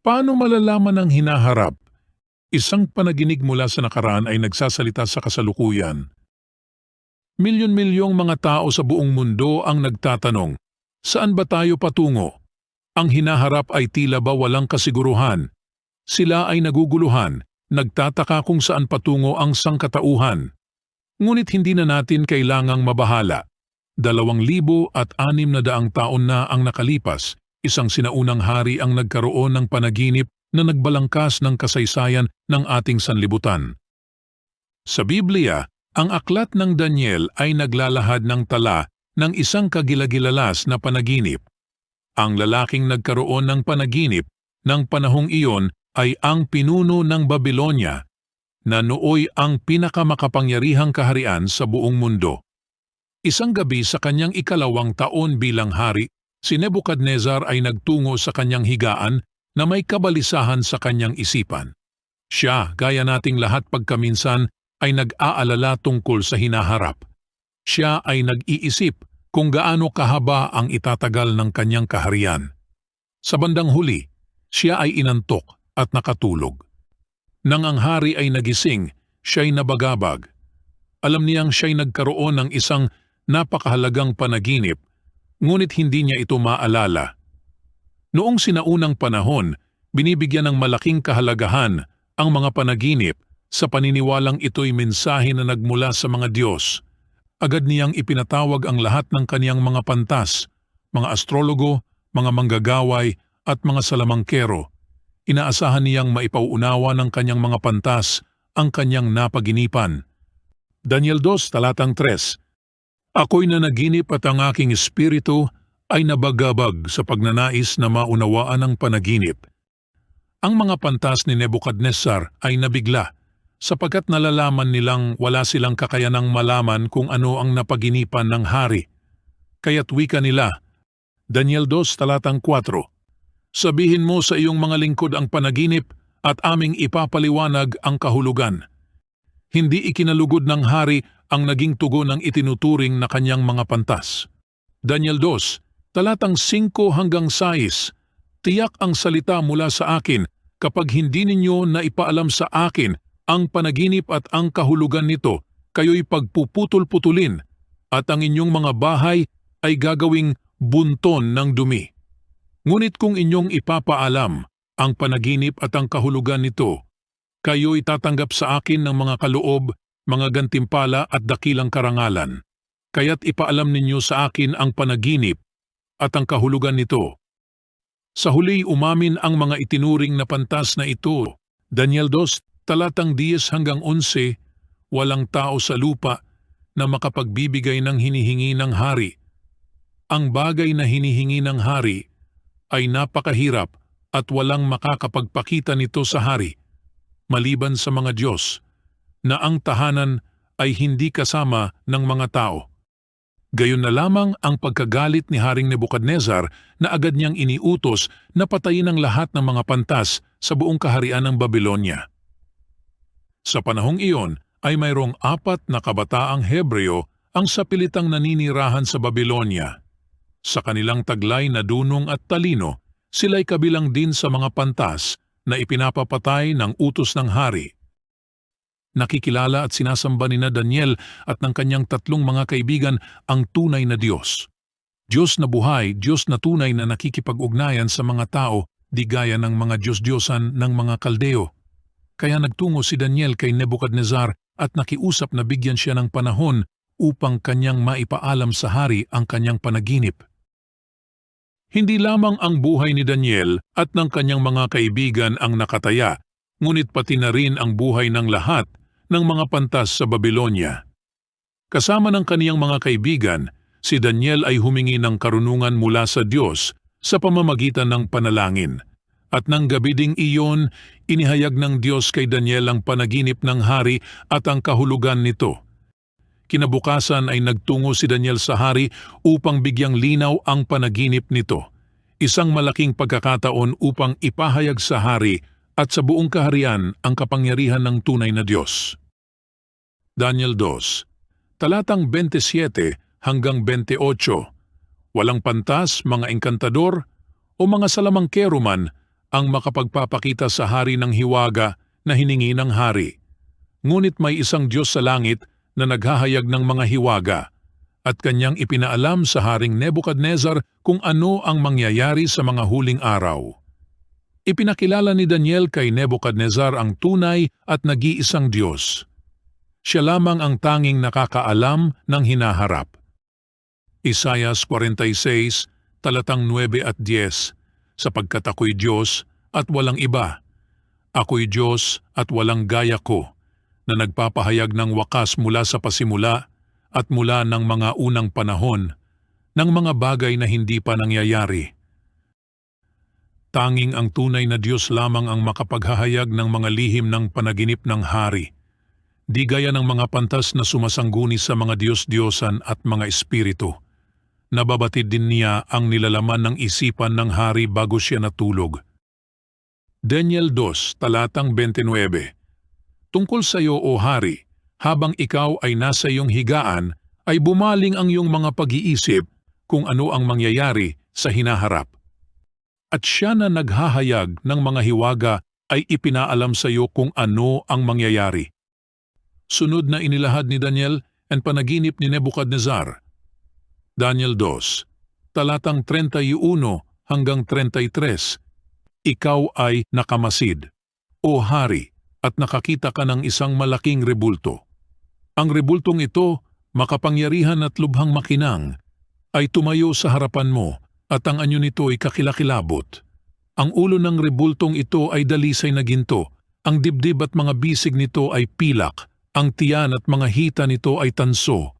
Paano malalaman ang hinaharap? Isang panaginig mula sa nakaraan ay nagsasalita sa kasalukuyan. Milyon-milyong mga tao sa buong mundo ang nagtatanong, saan ba tayo patungo? Ang hinaharap ay tila ba walang kasiguruhan. Sila ay naguguluhan, nagtataka kung saan patungo ang sangkatauhan. Ngunit hindi na natin kailangang mabahala. Dalawang libo at anim na daang taon na ang nakalipas, isang sinaunang hari ang nagkaroon ng panaginip na nagbalangkas ng kasaysayan ng ating sanlibutan. Sa Biblia, ang aklat ng Daniel ay naglalahad ng tala ng isang kagilagilalas na panaginip. Ang lalaking nagkaroon ng panaginip ng panahong iyon ay ang pinuno ng Babylonia na nooy ang pinakamakapangyarihang kaharian sa buong mundo. Isang gabi sa kanyang ikalawang taon bilang hari, si Nebuchadnezzar ay nagtungo sa kanyang higaan na may kabalisahan sa kanyang isipan. Siya, gaya nating lahat pagkaminsan, ay nag-aalala tungkol sa hinaharap. Siya ay nag-iisip kung gaano kahaba ang itatagal ng kanyang kaharian. Sa bandang huli, siya ay inantok at nakatulog. Nang ang hari ay nagising, siya'y nabagabag. Alam niyang siya'y nagkaroon ng isang napakahalagang panaginip, ngunit hindi niya ito maalala. Noong sinaunang panahon, binibigyan ng malaking kahalagahan ang mga panaginip sa paniniwalang ito'y mensahe na nagmula sa mga Diyos. Agad niyang ipinatawag ang lahat ng kaniyang mga pantas, mga astrologo, mga manggagaway at mga salamangkero. Inaasahan niyang maipauunawa ng kanyang mga pantas ang kanyang napaginipan. Daniel 2, talatang 3 Ako'y nanaginip at ang aking espiritu ay nabagabag sa pagnanais na maunawaan ang panaginip. Ang mga pantas ni Nebuchadnezzar ay nabigla sapagkat nalalaman nilang wala silang kakayanang malaman kung ano ang napaginipan ng hari. Kaya't wika nila, Daniel 2 talatang 4, Sabihin mo sa iyong mga lingkod ang panaginip at aming ipapaliwanag ang kahulugan. Hindi ikinalugod ng hari ang naging tugon ng itinuturing na kanyang mga pantas. Daniel 2, talatang 5 hanggang 6, Tiyak ang salita mula sa akin kapag hindi ninyo na ipaalam sa akin ang panaginip at ang kahulugan nito, kayo'y pagpuputol-putulin at ang inyong mga bahay ay gagawing bunton ng dumi. Ngunit kung inyong ipapaalam ang panaginip at ang kahulugan nito, kayo'y tatanggap sa akin ng mga kaloob, mga gantimpala at dakilang karangalan. Kaya't ipaalam ninyo sa akin ang panaginip at ang kahulugan nito. Sa huli umamin ang mga itinuring na pantas na ito. Daniel 2, talatang 10 hanggang 11, walang tao sa lupa na makapagbibigay ng hinihingi ng hari. Ang bagay na hinihingi ng hari ay napakahirap at walang makakapagpakita nito sa hari, maliban sa mga Diyos, na ang tahanan ay hindi kasama ng mga tao. Gayon na lamang ang pagkagalit ni Haring Nebukadnezar na agad niyang iniutos na patayin ang lahat ng mga pantas sa buong kaharian ng Babylonia. Sa panahong iyon ay mayroong apat na kabataang Hebreo ang sapilitang naninirahan sa Babylonia. Sa kanilang taglay na dunong at talino, sila'y kabilang din sa mga pantas na ipinapapatay ng utos ng hari. Nakikilala at sinasamba ni na Daniel at ng kanyang tatlong mga kaibigan ang tunay na Diyos. Diyos na buhay, Diyos na tunay na nakikipag-ugnayan sa mga tao, di gaya ng mga Diyos-Diyosan ng mga kaldeo. Kaya nagtungo si Daniel kay Nebuchadnezzar at nakiusap na bigyan siya ng panahon upang kanyang maipaalam sa hari ang kanyang panaginip. Hindi lamang ang buhay ni Daniel at ng kanyang mga kaibigan ang nakataya, ngunit pati na rin ang buhay ng lahat ng mga pantas sa Babylonia. Kasama ng kaniyang mga kaibigan, si Daniel ay humingi ng karunungan mula sa Diyos sa pamamagitan ng panalangin. At nang gabi ding iyon, inihayag ng Diyos kay Daniel ang panaginip ng hari at ang kahulugan nito. Kinabukasan ay nagtungo si Daniel sa hari upang bigyang linaw ang panaginip nito. Isang malaking pagkakataon upang ipahayag sa hari at sa buong kaharian ang kapangyarihan ng tunay na Diyos. Daniel 2, talatang 27 hanggang 28, Walang pantas, mga engkantador, o mga salamangkero man ang makapagpapakita sa hari ng hiwaga na hiningi ng hari. Ngunit may isang Diyos sa langit na naghahayag ng mga hiwaga at kanyang ipinaalam sa Haring Nebuchadnezzar kung ano ang mangyayari sa mga huling araw. Ipinakilala ni Daniel kay Nebuchadnezzar ang tunay at nag-iisang Diyos. Siya lamang ang tanging nakakaalam ng hinaharap. Isayas 46, talatang 9 at 10, sapagkat ako'y Diyos at walang iba. Ako'y Diyos at walang gaya ko, na nagpapahayag ng wakas mula sa pasimula at mula ng mga unang panahon ng mga bagay na hindi pa nangyayari. Tanging ang tunay na Diyos lamang ang makapaghahayag ng mga lihim ng panaginip ng hari. Di gaya ng mga pantas na sumasangguni sa mga Diyos-Diyosan at mga espiritu. Nababatid din niya ang nilalaman ng isipan ng hari bago siya natulog. Daniel 2, talatang 29 Tungkol sa iyo, O Hari, habang ikaw ay nasa iyong higaan, ay bumaling ang iyong mga pag-iisip kung ano ang mangyayari sa hinaharap. At siya na naghahayag ng mga hiwaga ay ipinaalam sa iyo kung ano ang mangyayari. Sunod na inilahad ni Daniel ang panaginip ni Nebuchadnezzar. Daniel 2, talatang 31 hanggang 33. Ikaw ay nakamasid, O Hari, at nakakita ka ng isang malaking rebulto. Ang rebultong ito, makapangyarihan at lubhang makinang, ay tumayo sa harapan mo at ang anyo nito ay kakilakilabot. Ang ulo ng rebultong ito ay dalisay na ginto, ang dibdib at mga bisig nito ay pilak, ang tiyan at mga hita nito ay tanso.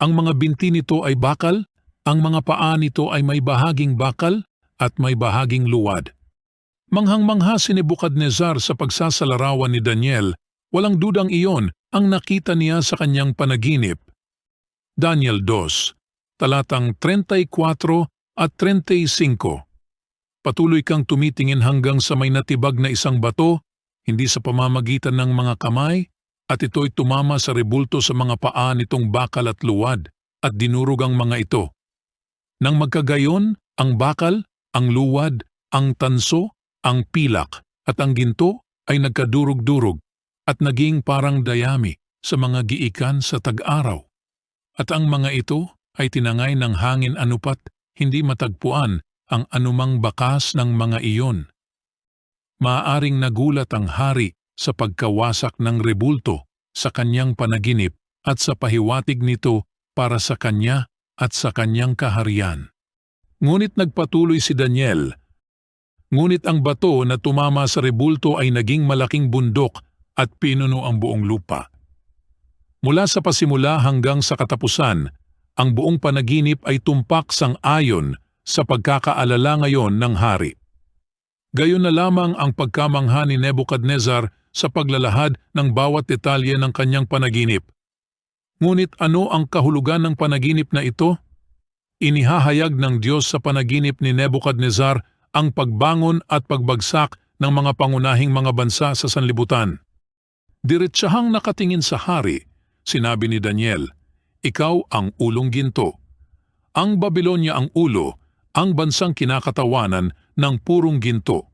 Ang mga binti nito ay bakal, ang mga paa nito ay may bahaging bakal at may bahaging luwad. Manghang-mangha si Nebuchadnezzar sa pagsasalarawan ni Daniel, walang dudang iyon ang nakita niya sa kanyang panaginip. Daniel 2, talatang 34 at 35. Patuloy kang tumitingin hanggang sa may natibag na isang bato, hindi sa pamamagitan ng mga kamay, at ito'y tumama sa rebulto sa mga paa nitong bakal at luwad, at dinurog ang mga ito. Nang magkagayon, ang bakal, ang luwad, ang tanso, ang pilak, at ang ginto ay nagkadurog-durog at naging parang dayami sa mga giikan sa tag-araw. At ang mga ito ay tinangay ng hangin anupat hindi matagpuan ang anumang bakas ng mga iyon. Maaring nagulat ang hari sa pagkawasak ng rebulto sa kanyang panaginip at sa pahiwatig nito para sa kanya at sa kanyang kaharian. Ngunit nagpatuloy si Daniel. Ngunit ang bato na tumama sa rebulto ay naging malaking bundok at pinuno ang buong lupa. Mula sa pasimula hanggang sa katapusan, ang buong panaginip ay tumpak sang ayon sa pagkakaalala ngayon ng hari. Gayon na lamang ang pagkamangha ni Nebuchadnezzar sa paglalahad ng bawat detalye ng kanyang panaginip. Ngunit ano ang kahulugan ng panaginip na ito? Inihahayag ng Diyos sa panaginip ni Nebuchadnezzar ang pagbangon at pagbagsak ng mga pangunahing mga bansa sa sanlibutan. Diretsahang nakatingin sa hari, sinabi ni Daniel, ikaw ang ulong ginto. Ang Babylonia ang ulo, ang bansang kinakatawanan ng purong ginto.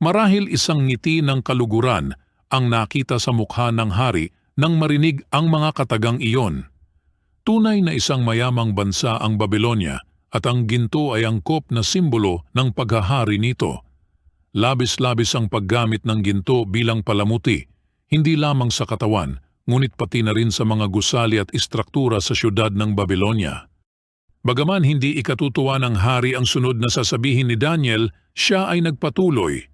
Marahil isang ngiti ng kaluguran ang nakita sa mukha ng hari nang marinig ang mga katagang iyon. Tunay na isang mayamang bansa ang Babylonia at ang ginto ay angkop na simbolo ng paghahari nito. Labis-labis ang paggamit ng ginto bilang palamuti, hindi lamang sa katawan, ngunit pati na rin sa mga gusali at istruktura sa syudad ng Babylonia. Bagaman hindi ikatutuwa ng hari ang sunod na sasabihin ni Daniel, siya ay nagpatuloy.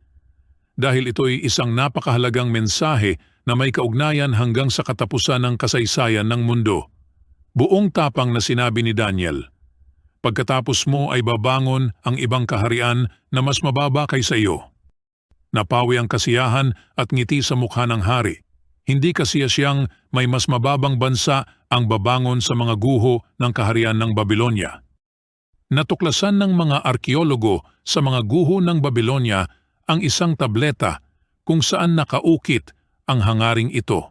Dahil ito'y isang napakahalagang mensahe na may kaugnayan hanggang sa katapusan ng kasaysayan ng mundo. Buong tapang na sinabi ni Daniel, Pagkatapos mo ay babangon ang ibang kaharian na mas mababa kaysa iyo. Napawi ang kasiyahan at ngiti sa mukha ng hari. Hindi kasiya siyang may mas mababang bansa ang babangon sa mga guho ng kaharian ng Babylonia. Natuklasan ng mga arkeologo sa mga guho ng Babylonia ang isang tableta kung saan nakaukit ang hangaring ito.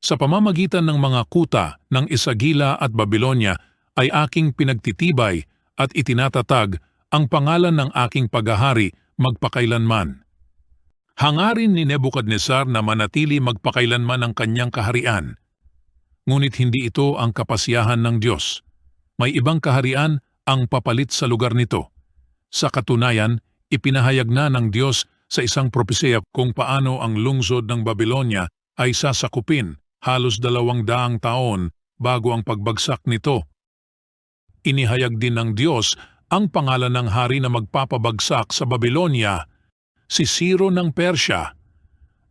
Sa pamamagitan ng mga kuta ng Isagila at Babylonia ay aking pinagtitibay at itinatatag ang pangalan ng aking paghahari magpakailanman. Hangarin ni Nebukadnesar na manatili magpakailanman ang kanyang kaharian. Ngunit hindi ito ang kapasyahan ng Diyos. May ibang kaharian ang papalit sa lugar nito. Sa katunayan, ipinahayag na ng Diyos sa isang propesya kung paano ang lungsod ng Babylonia ay sasakupin halos dalawang daang taon bago ang pagbagsak nito. Inihayag din ng Diyos ang pangalan ng hari na magpapabagsak sa Babylonia, si Siro ng Persya.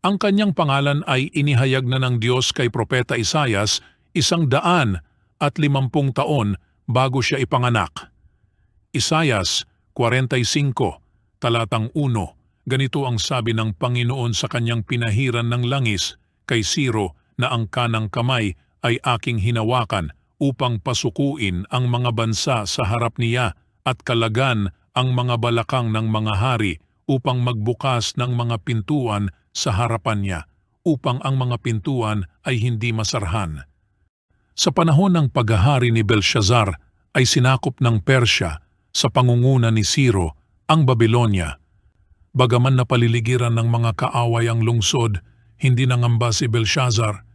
Ang kanyang pangalan ay inihayag na ng Diyos kay Propeta Isayas isang daan at limampung taon bago siya ipanganak. Isayas 45, talatang 1, ganito ang sabi ng Panginoon sa kanyang pinahiran ng langis kay Siro na ang kanang kamay ay aking hinawakan upang pasukuin ang mga bansa sa harap niya at kalagan ang mga balakang ng mga hari upang magbukas ng mga pintuan sa harapan niya upang ang mga pintuan ay hindi masarhan. Sa panahon ng paghahari ni Belshazzar ay sinakop ng Persya sa pangunguna ni Siro ang Babylonia. Bagaman na paliligiran ng mga kaaway ang lungsod, hindi nangamba si Belshazzar.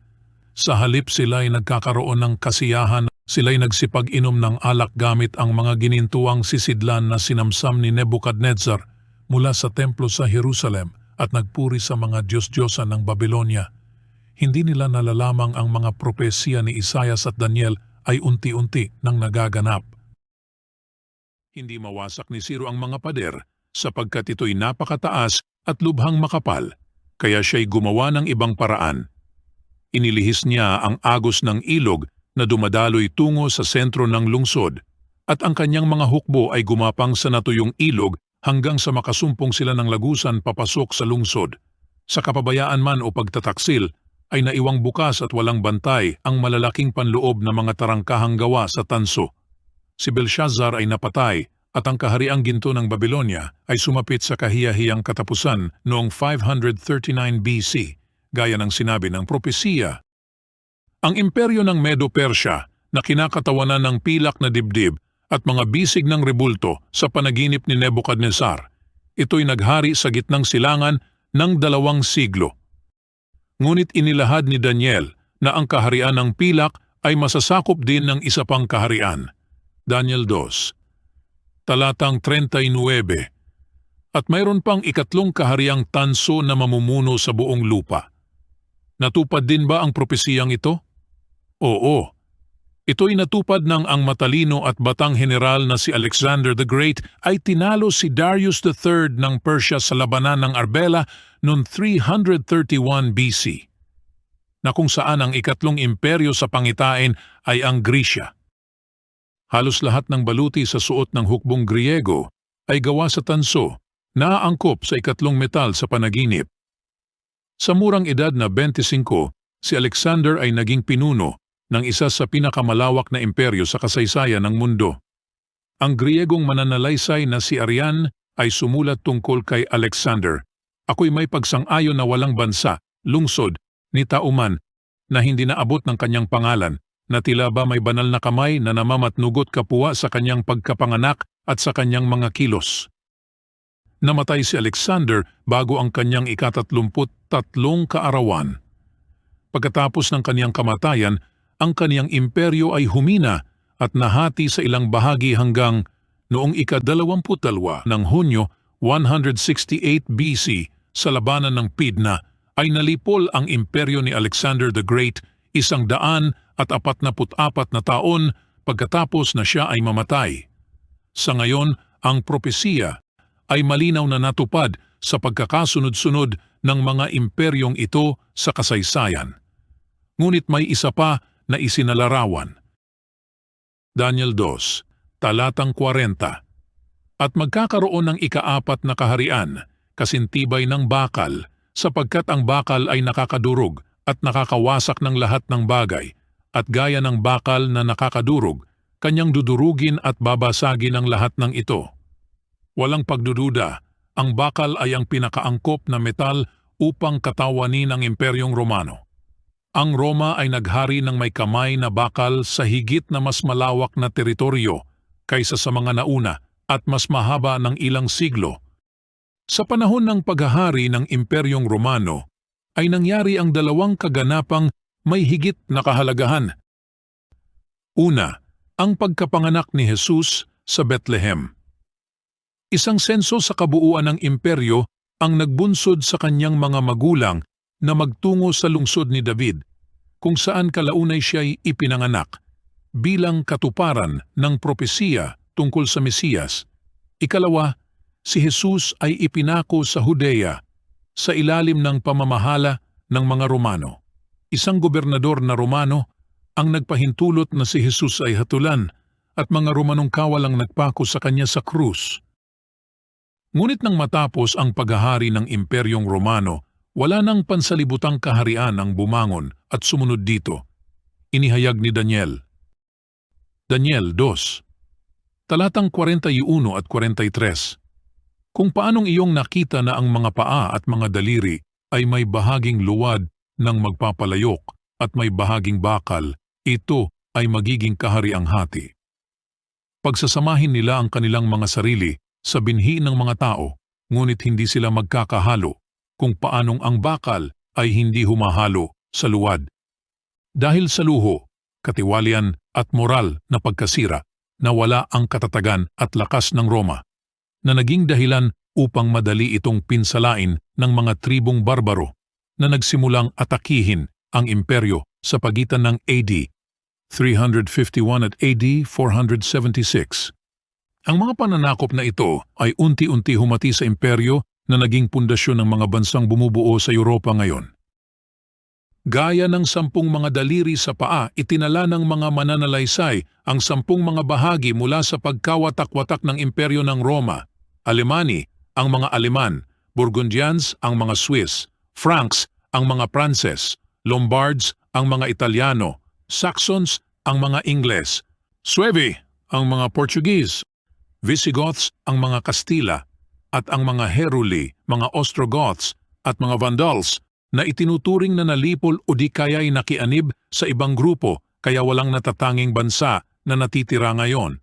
Sa halip sila ay nagkakaroon ng kasiyahan, sila'y nagsipag-inom ng alak gamit ang mga ginintuang sisidlan na sinamsam ni Nebuchadnezzar mula sa templo sa Jerusalem at nagpuri sa mga Diyos-Diyosan ng Babylonia. Hindi nila nalalamang ang mga propesiya ni Isayas at Daniel ay unti-unti nang nagaganap. Hindi mawasak ni Siro ang mga pader sapagkat ito'y napakataas at lubhang makapal, kaya siya'y gumawa ng ibang paraan. Inilihis niya ang agos ng ilog na dumadaloy tungo sa sentro ng lungsod at ang kanyang mga hukbo ay gumapang sa natuyong ilog hanggang sa makasumpong sila ng lagusan papasok sa lungsod. Sa kapabayaan man o pagtataksil, ay naiwang bukas at walang bantay ang malalaking panloob na mga tarangkahang gawa sa tanso. Si Belshazzar ay napatay at ang kahariang ginto ng Babylonia ay sumapit sa kahiyahiyang katapusan noong 539 BC, gaya ng sinabi ng propesiya. Ang imperyo ng Medo-Persya na kinakatawanan ng pilak na dibdib at mga bisig ng rebulto sa panaginip ni Nebuchadnezzar, ito'y naghari sa gitnang silangan ng dalawang siglo. Ngunit inilahad ni Daniel na ang kaharian ng pilak ay masasakop din ng isa pang kaharian. Daniel 2, talatang 39. At mayroon pang ikatlong kahariang tanso na mamumuno sa buong lupa. Natupad din ba ang propesiyang ito? Oo. Ito'y natupad ng ang matalino at batang general na si Alexander the Great ay tinalo si Darius III ng Persia sa labanan ng Arbela noong 331 BC, na kung saan ang ikatlong imperyo sa pangitain ay ang Grisya. Halos lahat ng baluti sa suot ng hukbong Griego ay gawa sa tanso, naaangkop sa ikatlong metal sa panaginip. Sa murang edad na 25, si Alexander ay naging pinuno ng isa sa pinakamalawak na imperyo sa kasaysayan ng mundo. Ang Griegong mananalaysay na si Arian ay sumulat tungkol kay Alexander. Ako'y may pagsang-ayon na walang bansa, lungsod, ni tauman na hindi naabot ng kanyang pangalan, na tila ba may banal na kamay na namamatnugot kapua sa kanyang pagkapanganak at sa kanyang mga kilos. Namatay si Alexander bago ang kanyang ikatatlumput tatlong kaarawan. Pagkatapos ng kanyang kamatayan, ang kaniyang imperyo ay humina at nahati sa ilang bahagi hanggang noong ikadalawamput-dalwa ng Hunyo 168 BC sa labanan ng Pidna ay nalipol ang imperyo ni Alexander the Great isang daan at apat na put-apat na taon pagkatapos na siya ay mamatay. Sa ngayon, ang propesiya ay malinaw na natupad sa pagkakasunod-sunod ng mga imperyong ito sa kasaysayan. Ngunit may isa pa na isinalarawan. Daniel 2, talatang 40 At magkakaroon ng ikaapat na kaharian, kasintibay ng bakal, sapagkat ang bakal ay nakakadurog at nakakawasak ng lahat ng bagay, at gaya ng bakal na nakakadurog, kanyang dudurugin at babasagin ang lahat ng ito. Walang pagdududa, ang bakal ay ang pinakaangkop na metal upang katawanin ang Imperyong Romano. Ang Roma ay naghari ng may kamay na bakal sa higit na mas malawak na teritoryo kaysa sa mga nauna at mas mahaba ng ilang siglo. Sa panahon ng paghahari ng Imperyong Romano, ay nangyari ang dalawang kaganapang may higit na kahalagahan. Una, ang pagkapanganak ni Jesus sa Bethlehem. Isang senso sa kabuuan ng imperyo ang nagbunsod sa kanyang mga magulang na magtungo sa lungsod ni David, kung saan kalaunay siya'y ipinanganak bilang katuparan ng propesiya tungkol sa Mesiyas. Ikalawa, si Jesus ay ipinako sa Judea sa ilalim ng pamamahala ng mga Romano. Isang gobernador na Romano ang nagpahintulot na si Jesus ay hatulan at mga Romanong kawalang nagpako sa kanya sa krus. Ngunit nang matapos ang paghahari ng Imperyong Romano, wala nang pansalibutang kaharian ang bumangon at sumunod dito. Inihayag ni Daniel. Daniel 2 Talatang 41 at 43 Kung paanong iyong nakita na ang mga paa at mga daliri ay may bahaging luwad ng magpapalayok at may bahaging bakal, ito ay magiging kahariang hati. Pagsasamahin nila ang kanilang mga sarili sa binhi ng mga tao, ngunit hindi sila magkakahalo kung paanong ang bakal ay hindi humahalo sa luwad. Dahil sa luho, katiwalian at moral na pagkasira, nawala ang katatagan at lakas ng Roma, na naging dahilan upang madali itong pinsalain ng mga tribong barbaro na nagsimulang atakihin ang imperyo sa pagitan ng AD 351 at AD 476. Ang mga pananakop na ito ay unti-unti humati sa imperyo na naging pundasyon ng mga bansang bumubuo sa Europa ngayon. Gaya ng sampung mga daliri sa paa, itinala ng mga mananalaysay ang sampung mga bahagi mula sa pagkawatak-watak ng imperyo ng Roma, Alemani, ang mga Aleman, Burgundians, ang mga Swiss, Franks, ang mga Pranses, Lombards, ang mga Italiano, Saxons, ang mga Ingles, Suevi, ang mga Portuguese, Visigoths, ang mga Kastila, at ang mga Heruli, mga Ostrogoths, at mga Vandals na itinuturing na nalipol o di kaya'y nakianib sa ibang grupo kaya walang natatanging bansa na natitira ngayon.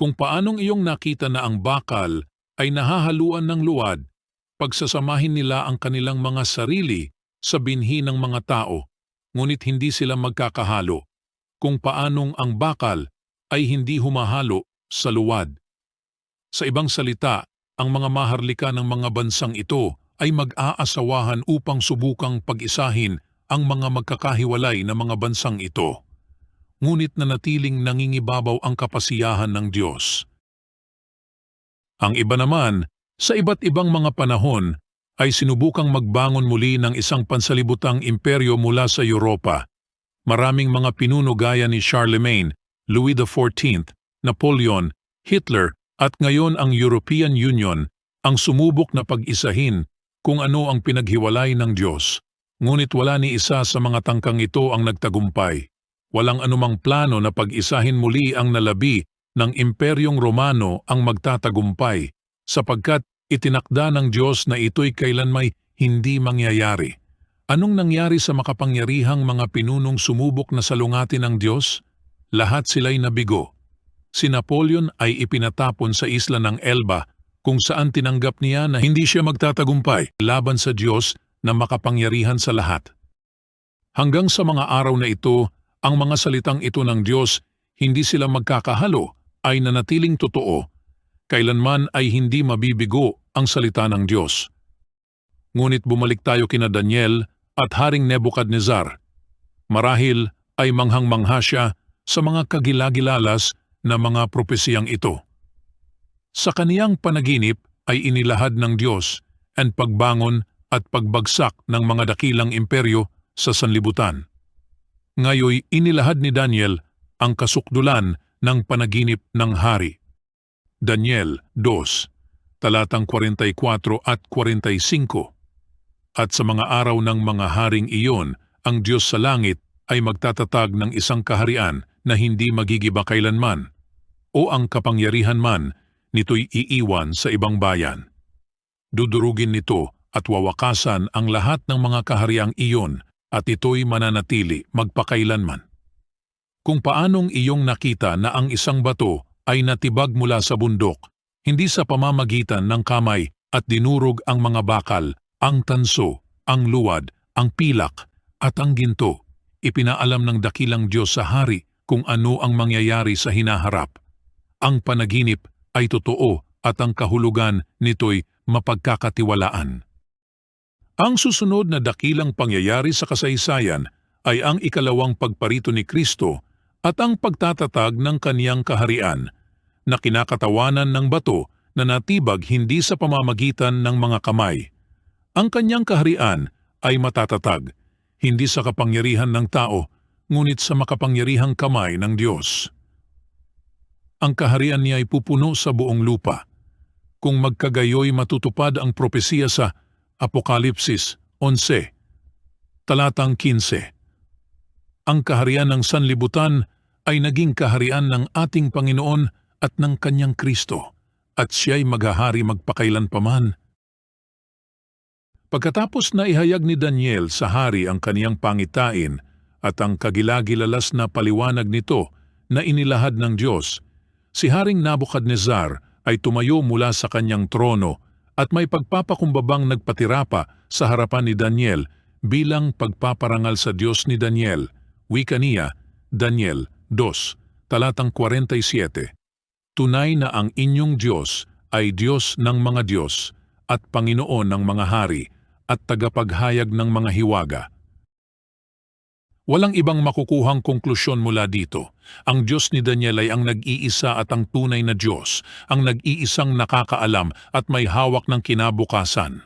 Kung paanong iyong nakita na ang bakal ay nahahaluan ng luwad, pagsasamahin nila ang kanilang mga sarili sa binhi ng mga tao, ngunit hindi sila magkakahalo, kung paanong ang bakal ay hindi humahalo sa luwad. Sa ibang salita, ang mga maharlika ng mga bansang ito ay mag-aasawahan upang subukang pag-isahin ang mga magkakahiwalay na mga bansang ito. Ngunit nanatiling nangingibabaw ang kapasiyahan ng Diyos. Ang iba naman, sa iba't ibang mga panahon, ay sinubukang magbangon muli ng isang pansalibutang imperyo mula sa Europa. Maraming mga pinuno gaya ni Charlemagne, Louis XIV, Napoleon, Hitler at ngayon ang European Union ang sumubok na pag-isahin kung ano ang pinaghiwalay ng Diyos. Ngunit wala ni isa sa mga tangkang ito ang nagtagumpay. Walang anumang plano na pag-isahin muli ang nalabi ng Imperyong Romano ang magtatagumpay, sapagkat itinakda ng Diyos na ito'y kailanmay hindi mangyayari. Anong nangyari sa makapangyarihang mga pinunong sumubok na salungatin ng Diyos? Lahat sila'y nabigo. Si Napoleon ay ipinatapon sa isla ng Elba kung saan tinanggap niya na hindi siya magtatagumpay laban sa Diyos na makapangyarihan sa lahat. Hanggang sa mga araw na ito, ang mga salitang ito ng Diyos, hindi sila magkakahalo, ay nanatiling totoo. Kailanman ay hindi mabibigo ang salita ng Diyos. Ngunit bumalik tayo kina Daniel at Haring Nebuchadnezzar. Marahil ay manghang-mangha siya sa mga kagilagilalas na mga propesiyang ito. Sa kaniyang panaginip ay inilahad ng Diyos ang pagbangon at pagbagsak ng mga dakilang imperyo sa sanlibutan. Ngayoy inilahad ni Daniel ang kasukdulan ng panaginip ng hari. Daniel 2, talatang 44 at 45 At sa mga araw ng mga haring iyon, ang Diyos sa langit ay magtatatag ng isang kaharian na hindi magigiba kailanman, o ang kapangyarihan man nito'y iiwan sa ibang bayan. Dudurugin nito at wawakasan ang lahat ng mga kahariang iyon at ito'y mananatili magpakailanman. Kung paanong iyong nakita na ang isang bato ay natibag mula sa bundok hindi sa pamamagitan ng kamay at dinurog ang mga bakal, ang tanso, ang luwad, ang pilak, at ang ginto. Ipinaalam ng dakilang Diyos sa hari kung ano ang mangyayari sa hinaharap. Ang panaginip ay totoo at ang kahulugan nito'y mapagkakatiwalaan. Ang susunod na dakilang pangyayari sa kasaysayan ay ang ikalawang pagparito ni Kristo at ang pagtatatag ng kaniyang kaharian na kinakatawanan ng bato na natibag hindi sa pamamagitan ng mga kamay. Ang kanyang kaharian ay matatatag, hindi sa kapangyarihan ng tao, ngunit sa makapangyarihang kamay ng Diyos. Ang kaharian niya ay pupuno sa buong lupa. Kung magkagayoy matutupad ang propesiya sa Apokalipsis 11, talatang 15. Ang kaharian ng sanlibutan ay naging kaharian ng ating Panginoon at ng kanyang Kristo, at siya'y maghahari magpakailanpaman. Pagkatapos na ihayag ni Daniel sa hari ang kaniyang pangitain at ang kagilagilalas na paliwanag nito na inilahad ng Diyos, si Haring Nabucadnezar ay tumayo mula sa kanyang trono at may pagpapakumbabang nagpatirapa sa harapan ni Daniel bilang pagpaparangal sa Diyos ni Daniel. Wika niya, Daniel 2, talatang 47. Tunay na ang inyong Diyos ay Diyos ng mga Diyos at Panginoon ng mga hari at tagapaghayag ng mga hiwaga. Walang ibang makukuhang konklusyon mula dito. Ang Diyos ni Daniel ay ang nag-iisa at ang tunay na Diyos, ang nag-iisang nakakaalam at may hawak ng kinabukasan.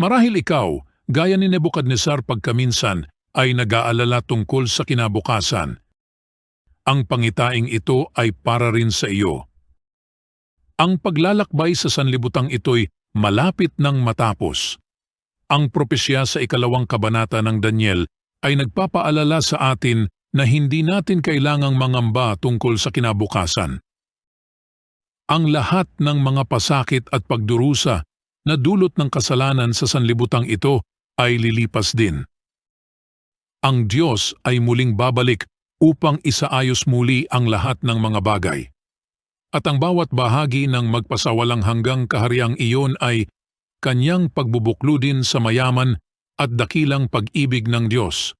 Marahil ikaw, gaya ni Nebukadnesar pagkaminsan, ay nag-aalala tungkol sa kinabukasan. Ang pangitaing ito ay para rin sa iyo. Ang paglalakbay sa sanlibutang ito'y malapit nang matapos. Ang propesya sa ikalawang kabanata ng Daniel ay nagpapaalala sa atin na hindi natin kailangang mangamba tungkol sa kinabukasan. Ang lahat ng mga pasakit at pagdurusa na dulot ng kasalanan sa sanlibutang ito ay lilipas din. Ang Diyos ay muling babalik upang isaayos muli ang lahat ng mga bagay. At ang bawat bahagi ng magpasawalang hanggang kahariang iyon ay kanyang pagbubukludin sa mayaman at dakilang pag-ibig ng Diyos.